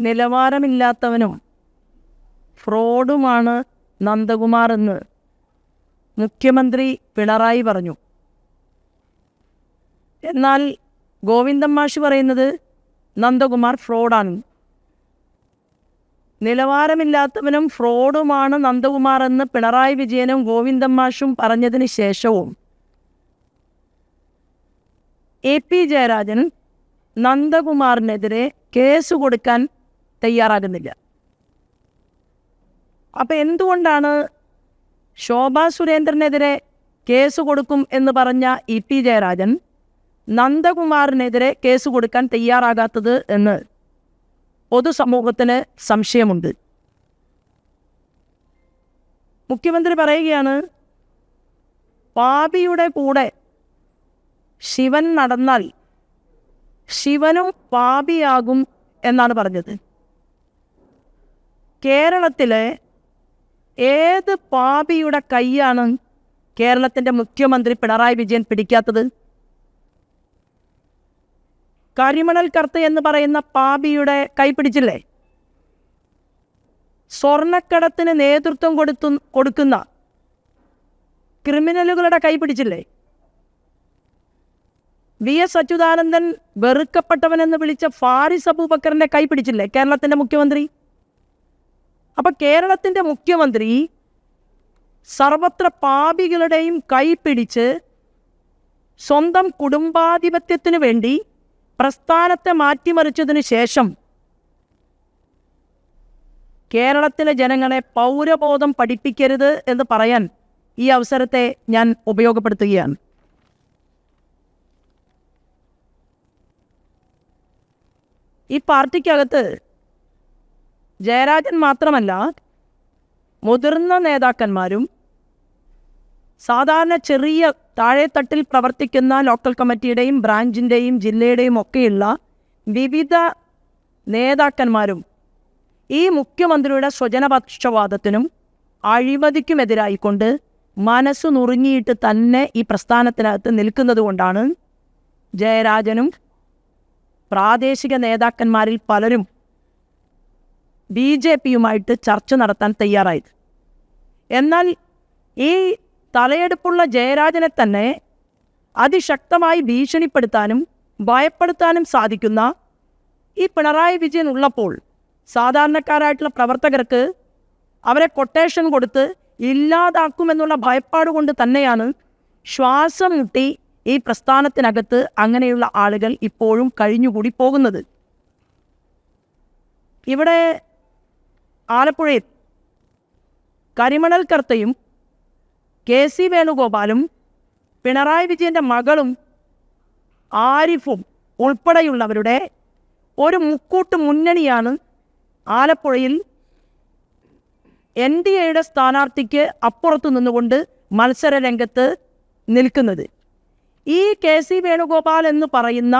നിലവാരമില്ലാത്തവനും ഫ്രോഡുമാണ് നന്ദകുമാർ എന്ന് മുഖ്യമന്ത്രി പിണറായി പറഞ്ഞു. എന്നാൽ ഗോവിന്ദൻ മാഷ് പറയുന്നത് നന്ദകുമാർ ഫ്രോഡാണ്. നിലവാരമില്ലാത്തവനും ഫ്രോഡുമാണ് നന്ദകുമാർ എന്ന് പിണറായി വിജയനും ഗോവിന്ദൻ മാഷും പറഞ്ഞതിന് ശേഷവും എ പി ജയരാജൻ നന്ദകുമാറിനെതിരെ കേസ് കൊടുക്കാൻ തയ്യാറാകുന്നില്ല. അപ്പം എന്തുകൊണ്ടാണ് ശോഭാ സുരേന്ദ്രനെതിരെ കേസ് കൊടുക്കും എന്ന് പറഞ്ഞ ഇ പി ജയരാജൻ നന്ദകുമാറിനെതിരെ കേസ് കൊടുക്കാൻ തയ്യാറാകാത്തത് എന്ന് പൊതുസമൂഹത്തിന് സംശയമുണ്ട്. മുഖ്യമന്ത്രി പറയുകയാണ് പാപിയുടെ കൂടെ ശിവൻ നടന്നാൽ ശിവനും പാപിയാകും എന്നാണ് പറഞ്ഞത്. കേരളത്തിലെ ഏത് പാപിയുടെ കൈയാണ് കേരളത്തിന്റെ മുഖ്യമന്ത്രി പിണറായി വിജയൻ പിടിക്കാത്തത്? കരിമണൽ കർത്ത് എന്ന് പറയുന്ന പാപിയുടെ കൈ പിടിച്ചില്ലേ? സ്വർണക്കടത്തിന് നേതൃത്വം കൊടുത്തു കൊടുക്കുന്ന ക്രിമിനലുകളുടെ കൈ പിടിച്ചില്ലേ? വി എസ് അച്യുതാനന്ദൻ വെറുക്കപ്പെട്ടവനെന്ന് വിളിച്ച ഫാരിസ് അബൂബക്കറിന്റെ കൈ പിടിച്ചില്ലേ കേരളത്തിന്റെ മുഖ്യമന്ത്രി? അപ്പൊ കേരളത്തിന്റെ മുഖ്യമന്ത്രി സർവത്ര പാപികളുടെയും കൈപിടിച്ച് സ്വന്തം കുടുംബാധിപത്യത്തിനു വേണ്ടി പ്രസ്ഥാനത്തെ മാറ്റിമറിച്ചതിന് ശേഷം കേരളത്തിലെ ജനങ്ങളെ പൗരബോധം പഠിപ്പിക്കരുത് എന്ന് പറയാൻ ഈ അവസരത്തെ ഞാൻ ഉപയോഗപ്പെടുത്തുകയാണ്. ഈ പാർട്ടിക്കകത്ത് ജയരാജൻ മാത്രമല്ല മുതിർന്ന നേതാക്കന്മാരും സാധാരണ ചെറിയ താഴെത്തട്ടിൽ പ്രവർത്തിക്കുന്ന ലോക്കൽ കമ്മിറ്റിയുടെയും ബ്രാഞ്ചിന്റെയും ജില്ലയുടെയും ഒക്കെയുള്ള വിവിധ നേതാക്കന്മാരും ഈ മുഖ്യമന്ത്രിയുടെ സ്വജനപക്ഷവാദത്തിനും അഴിമതിക്കുമെതിരായിക്കൊണ്ട് മനസ്സു നുറുങ്ങിയിട്ട് തന്നെ ഈ പ്രസ്ഥാനത്തിനകത്ത് നിൽക്കുന്നത് കൊണ്ടാണ് ജയരാജനും പ്രാദേശിക നേതാക്കന്മാരിൽ പലരും ബി ജെ പിയുമായിട്ട് ചർച്ച നടത്താൻ തയ്യാറായത് എന്നാൽ ഈ തലയെടുപ്പുള്ള ജയരാജനെ തന്നെ അതിശക്തമായി ഭീഷണിപ്പെടുത്താനും ഭയപ്പെടുത്താനും സാധിക്കുന്ന ഈ പിണറായി വിജയൻ ഉള്ളപ്പോൾ സാധാരണക്കാരായിട്ടുള്ള പ്രവർത്തകർക്ക് അവരെ കൊട്ടേഷൻ കൊടുത്ത് ഇല്ലാതാക്കുമെന്നുള്ള ഭയപ്പാട് കൊണ്ട് തന്നെയാണ് ശ്വാസം മുട്ടി ഈ പ്രസ്ഥാനത്തിനകത്ത് അങ്ങനെയുള്ള ആളുകൾ ഇപ്പോഴും കഴിഞ്ഞുകൂടി പോകുന്നത്. ഇവിടെ ആലപ്പുഴയിൽ കരിമണൽ കർത്തയും കെ സി വേണുഗോപാലും പിണറായി വിജയന്റെ മകളും ആരിഫും ഉൾപ്പെടെയുള്ളവരുടെ ഒരു മുക്കൂട്ട് മുന്നണിയാണ് ആലപ്പുഴയിൽ എൻ ഡി എയുടെ സ്ഥാനാർത്ഥിക്ക് അപ്പുറത്തു നിന്നുകൊണ്ട് മത്സര രംഗത്ത് നിൽക്കുന്നത്. ഈ കെ സി വേണുഗോപാൽ എന്ന് പറയുന്ന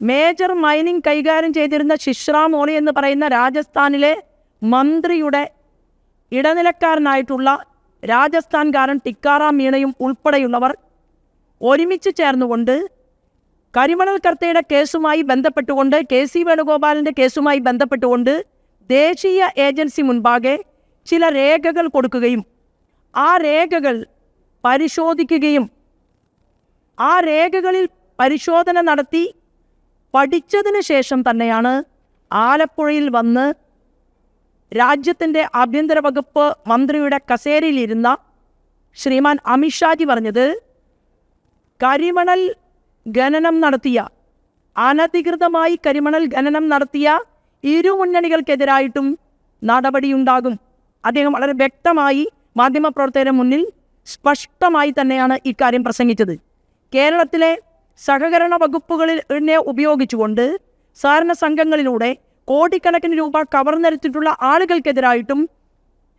മേജർ മൈനിങ് കൈകാര്യം ചെയ്തിരുന്ന ശിശ്രാ മോളി എന്ന് പറയുന്ന രാജസ്ഥാനിലെ മന്ത്രിയുടെ ഇടനിലക്കാരനായിട്ടുള്ള രാജസ്ഥാൻകാരൻ ടിക്കാറാം മീണയും ഉൾപ്പെടെയുള്ളവർ ഒരുമിച്ച് ചേർന്നുകൊണ്ട് കരിമണൽ കർത്തയുടെ കേസുമായി ബന്ധപ്പെട്ടുകൊണ്ട് കെ സി വേണുഗോപാലിന്റെ കേസുമായി ബന്ധപ്പെട്ടുകൊണ്ട് ദേശീയ ഏജൻസി മുൻപാകെ ചില രേഖകൾ കൊടുക്കുകയും ആ രേഖകൾ പരിശോധിക്കുകയും ആ രേഖകളിൽ പരിശോധന നടത്തി പഠിച്ചതിന് ശേഷം തന്നെയാണ് ആലപ്പുഴയിൽ വന്ന് രാജ്യത്തിന്റെ ആഭ്യന്തര വകുപ്പ് മന്ത്രിയുടെ കസേരയിലിരുന്ന ശ്രീമാൻ അമിത്ഷാജി പറഞ്ഞത് കരിമണൽ ഖനനം നടത്തിയ അനധികൃതമായി കരിമണൽ ഖനനം നടത്തിയ ഇരുമുന്നണികൾക്കെതിരായിട്ടും നടപടിയുണ്ടാകും. അദ്ദേഹം വളരെ വ്യക്തമായി മാധ്യമപ്രവർത്തകരുടെ മുന്നിൽ സ്പഷ്ടമായി തന്നെയാണ് ഇക്കാര്യം പ്രസംഗിച്ചത്. കേരളത്തിലെ സഹകരണ വകുപ്പുകളിൽ എന്നെ ഉപയോഗിച്ചുകൊണ്ട് സഹകരണ സംഘങ്ങളിലൂടെ കോടിക്കണക്കിന് രൂപ കവർന്നെടുത്തിട്ടുള്ള ആളുകൾക്കെതിരായിട്ടും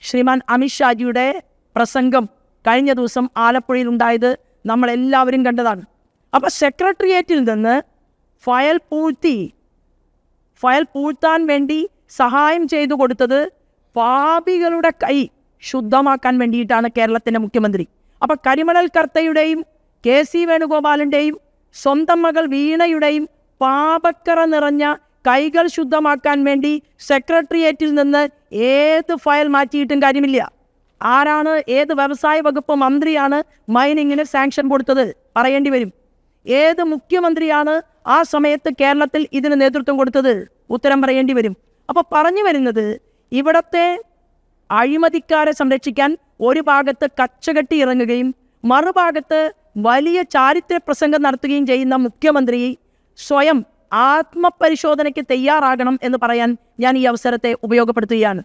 ശ്രീമാൻ അമിത്ഷാജിയുടെ പ്രസംഗം കഴിഞ്ഞ ദിവസം ആലപ്പുഴയിൽ ഉണ്ടായത് നമ്മളെല്ലാവരും കണ്ടതാണ്. അപ്പോൾ സെക്രട്ടേറിയറ്റിൽ നിന്ന് ഫയൽ പൂഴ്ത്തി ഫയൽ പൂഴ്ത്താൻ വേണ്ടി സഹായം ചെയ്തു കൊടുത്തത് പാപികളുടെ കൈ ശുദ്ധമാക്കാൻ വേണ്ടിയിട്ടാണ് കേരളത്തിന്റെ മുഖ്യമന്ത്രി. അപ്പോൾ കരിമണൽ കർത്തയുടെയും കെ സി വേണുഗോപാലിന്റെയും സ്വന്തം മകൾ വീണയുടെയും പാപക്കറ നിറഞ്ഞ കൈകൾ ശുദ്ധമാക്കാൻ വേണ്ടി സെക്രട്ടേറിയറ്റിൽ നിന്ന് ഏത് ഫയൽ മാറ്റിയിട്ടും കാര്യമില്ല. ആരാണ് ഏത് വ്യവസായ വകുപ്പ് മന്ത്രിയാണ് മൈനിങ്ങിന് സാങ്ഷൻ കൊടുത്തത് പറയേണ്ടി വരും. ഏത് മുഖ്യമന്ത്രിയാണ് ആ സമയത്ത് കേരളത്തിൽ ഇതിന് നേതൃത്വം കൊടുത്തത് ഉത്തരം പറയേണ്ടി വരും. അപ്പോൾ പറഞ്ഞു വരുന്നത് ഇവിടത്തെ അഴിമതിക്കാരെ സംരക്ഷിക്കാൻ ഒരു ഭാഗത്ത് കച്ചകെട്ടി ഇറങ്ങുകയും മറുഭാഗത്ത് വലിയ ചാരിത്ര പ്രസംഗം നടത്തുകയും ചെയ്യുന്ന മുഖ്യമന്ത്രി സ്വയം ആത്മപരിശോധനയ്ക്ക് തയ്യാറാകണം എന്ന് പറയാൻ ഞാൻ ഈ അവസരത്തെ ഉപയോഗപ്പെടുത്തുകയാണ്.